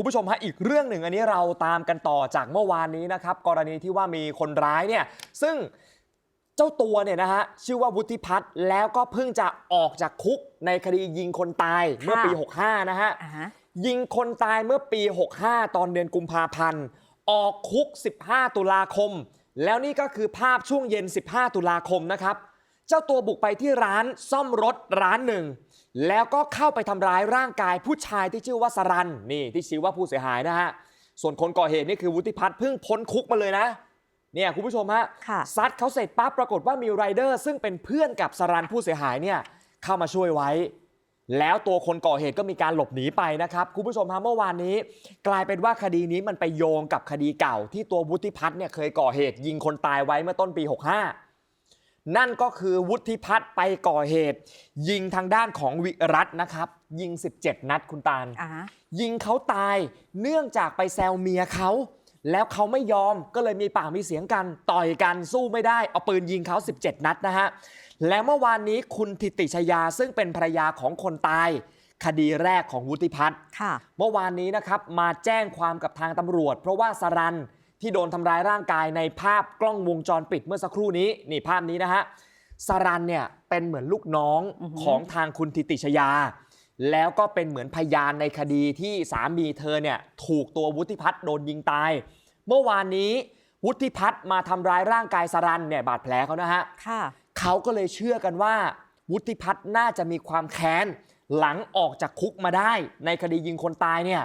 คุณผู้ชมฮะอีกเรื่องหนึ่งอันนี้เราตามกันต่อจากเมื่อวานนี้นะครับกรณีที่ว่ามีคนร้ายเนี่ยซึ่งเจ้าตัวเนี่ยนะฮะชื่อว่าวุฒิพัฒน์แล้วก็เพิ่งจะออกจากคุกในคดียิงคนตายเมื่อปี 65 นะฮะอ่าฮะ ยิงคนตายเมื่อปี 65 ตอนเดือนกุมภาพันธ์ ออกคุก 15 ตุลาคม แล้วนี่ก็คือภาพช่วงเย็น 15 ตุลาคมนะครับ เจ้าตัวบุกไปที่ร้านซ่อมรถร้านหนึ่ง แล้วก็เข้าไปทำร้ายร่างกายผู้ชายที่ชื่อว่าสรันนี่ที่ชี้ว่าผู้เสียหายนะฮะส่วนคนก่อเหตุนี่คือวุฒิพัฒน์เพิ่งพ้นคุกมาเลยนะเนี่ยคุณผู้ชมฮะค่ะซัดเขาเสร็จปั๊บปรากฏว่ามีไรเดอร์ ซึ่งเป็นเพื่อนกับสรันผู้เสียหายเนี่ยเข้ามาช่วยไว้ แล้วตัวคนก่อเหตุก็มีการหลบหนีไปนะครับคุณผู้ชมฮะเมื่อวานนี้ กลายเป็นว่าคดีนี้มันไปโยงกับคดีเก่า ที่ตัววุฒิพัฒน์เนี่ยเคยก่อเหตุยิงคนตายไว้เมื่อต้นปี 65 นั่นก็คือวุฒิพัฒน์ไปก่อเหตุ ยิงทางด้านของวิรัตนะครับ ยิง 17 นัดคุณตาล อ่าฮะยิงเขาตายเนื่องจากไปแซวเมียเขา แล้วเขาไม่ยอมก็เลยมีปากมีเสียงกัน ต่อยกันสู้ไม่ได้ เอาปืนยิงเขา 17 นัดนะฮะ และเมื่อวานนี้คุณทิติชยาซึ่งเป็นภรรยาของคนตาย คดีแรกของวุฒิพัฒน์ ค่ะ เมื่อวานนี้นะครับมาแจ้งความกับทางตำรวจ เพราะว่าสรัน ที่โดนทำร้ายร่างกายในภาพกล้องวงจรปิดเมื่อสักครู่นี้นี่ภาพนี้นะฮะสรันเนี่ยเป็นเหมือนลูกน้องอือหือ ของทางคุณทิติชยา แล้วก็เป็นเหมือนพยานในคดีที่สามีเธอเนี่ยถูกตัววุฒิพัฒน์โดนยิงตาย เมื่อวานนี้วุฒิพัฒน์มาทำร้ายร่างกายสรันเนี่ยบาดแผลเขานะฮะ ค่ะ เขาก็เลยเชื่อกันว่า วุฒิพัฒน์น่าจะมีความแค้น หลังออกจากคุกมาได้ ในคดียิงคนตายเนี่ย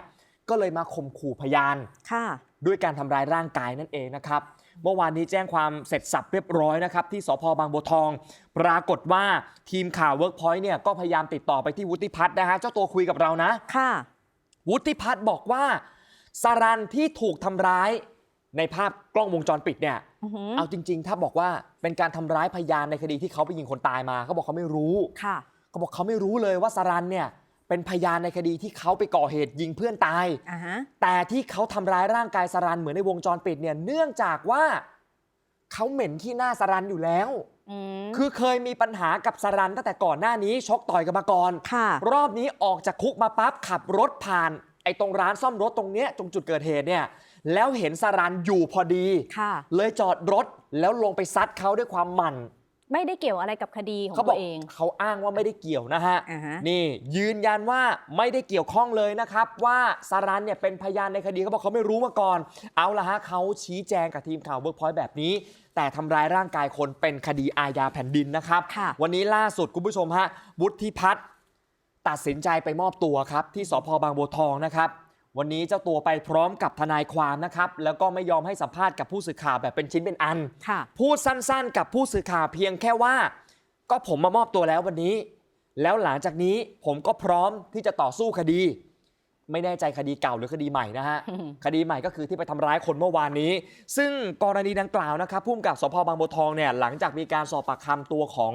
ก็เลยมาข่มขู่พยาน ค่ะ ด้วยการทำร้ายร่างกายนั่นเองนะครับ เมื่อวานนี้แจ้งความเสร็จสับเรียบร้อยนะครับ ที่สพบางบัวทอง ปรากฏว่าทีมข่าว Workpoint เนี่ยก็พยายามติดต่อไปที่วุฒิพัฒน์นะฮะเจ้าตัวคุยกับเรานะ ค่ะ วุฒิพัฒน์บอกว่าสรันที่ถูกทำร้ายในภาพกล้องวงจรปิดเนี่ย อือหือเอาจริง ๆ ถ้าบอกว่าเป็นการทำร้ายพยานในคดีที่เขาไปยิงคนตายมาเขาบอกเขาไม่รู้ ค่ะ เขาบอกเขาไม่รู้เลยว่าสรันเนี่ย เป็นพยานในคดีที่เขาไปก่อเหตุยิงเพื่อนตาย อ่าฮะ แต่ที่เขาทำร้ายร่างกายสรันเหมือนในวงจรปิดเนี่ยเนื่องจากว่าเขาเหม็นขี้หน้าสรันอยู่แล้ว อืม คือเคยมีปัญหากับสรันตั้งแต่ก่อนหน้านี้ชกต่อยกันมาก่อน ค่ะ รอบนี้ออกจากคุกมาปั๊บขับรถผ่าน ไอ้ตรงร้านซ่อมรถตรงเนี้ยตรงจุดเกิดเหตุเนี่ย แล้วเห็นสรันอยู่พอดี ค่ะ เลยจอดรถแล้วลงไปซัดเขาด้วยความหมั่น ไม่ได้เกี่ยวอะไรกับคดีของเขาบตัอกวเอง เขาอ้างว่าไม่ได้เกี่ยวนะฮะ อ่าฮะ นี่ยืนยันว่าไม่ได้เกี่ยวข้องเลยนะครับ ว่าสารันเนี่ยเป็นพยานในคดีเขาบอกเขาไม่รู้มาก่อน เอาละฮะเขาชี้แจงกับทีมข่าวเวิร์กพอยต์แบบนี้ แต่ทำร้ายร่างกายคนเป็นคดีอาญาแผ่นดินนะครับ ค่ะ วันนี้ล่าสุดคุณผู้ชมฮะวุฒิพัฒน์ตัดสินใจไปมอบตัวครับ ที่สพบางบัวทองนะครับ วันนี้เจ้าตัวไปพร้อมกับทนายความนะครับ แล้วก็ไม่ยอมให้สัมภาษณ์กับผู้สื่อข่าวแบบเป็นชิ้นเป็นอันค่ะพูดสั้นๆ กับผู้สื่อข่าวเพียงแค่ว่า ก็ผมมามอบตัวแล้ววันนี้ แล้วหลังจากนี้ผมก็พร้อมที่จะต่อสู้คดี ไม่แน่ใจคดีเก่าหรือคดีใหม่นะฮะอืมคดีใหม่ก็คือที่ไปทำร้ายคนเมื่อวานนี้ ซึ่งกรณีดังกล่าวนะครับพุ่มกับสพบางบัวทองเนี่ยหลังจากมีการสอบปากคำตัวของ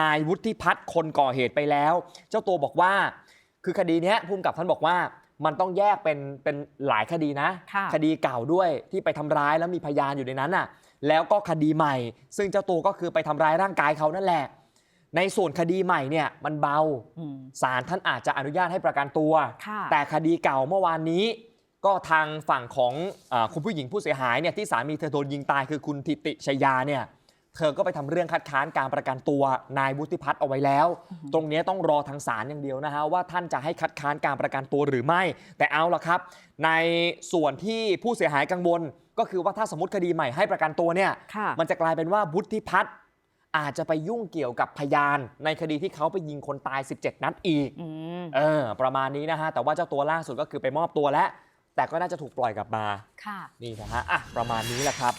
นายวุฒิพัฒน์คนก่อเหตุไปแล้ว เจ้าตัวบอกว่า คือคดีเนี้ยพุ่มกับท่านบอกว่า มันต้องแยกเป็นเป็นหลายคดีนะ ค่ะคดีเก่าด้วยที่ไปทำร้ายแล้วมีพยานอยู่ในนั้นน่ะ แล้วก็คดีใหม่ ซึ่งเจ้าตัวก็คือไปทำร้ายร่างกายเขานั่นแหละ ในส่วนคดีใหม่เนี่ยมันเบาอืมศาลท่านอาจจะอนุญาตให้ประกันตัว ค่ะแต่คดีเก่าเมื่อวานนี้ ก็ทางฝั่งของอาคุณผู้หญิงผู้เสียหายเนี่ยที่สามีเธอโดนยิงตายคือคุณทิติชยาเนี่ย เธอก็ไปทำเรื่องคัดค้านการประกันตัวนายวุฒิพัฒน์เอาไว้แล้ว ตรงเนี้ยต้องรอทางศาลอย่างเดียวนะฮะว่าท่านจะให้คัดค้านการประกันตัวหรือไม่ แต่เอาละครับ ในส่วนที่ผู้เสียหายกังวล ก็คือว่าถ้าสมมติคดีใหม่ให้ประกันตัวเนี่ยค่ะมันจะกลายเป็นว่าวุฒิพัฒน์อาจจะไปยุ่งเกี่ยวกับพยาน ในคดีที่เขาไปยิงคนตาย 17 นัดอีกอืมเออ ประมาณนี้นะฮะ แต่ว่าเจ้าตัวล่าสุดก็คือไปมอบตัวแล้ว แต่ก็น่าจะถูกปล่อยกลับมา ค่ะ นี่นะฮะ อะ ประมาณนี้แหละครับ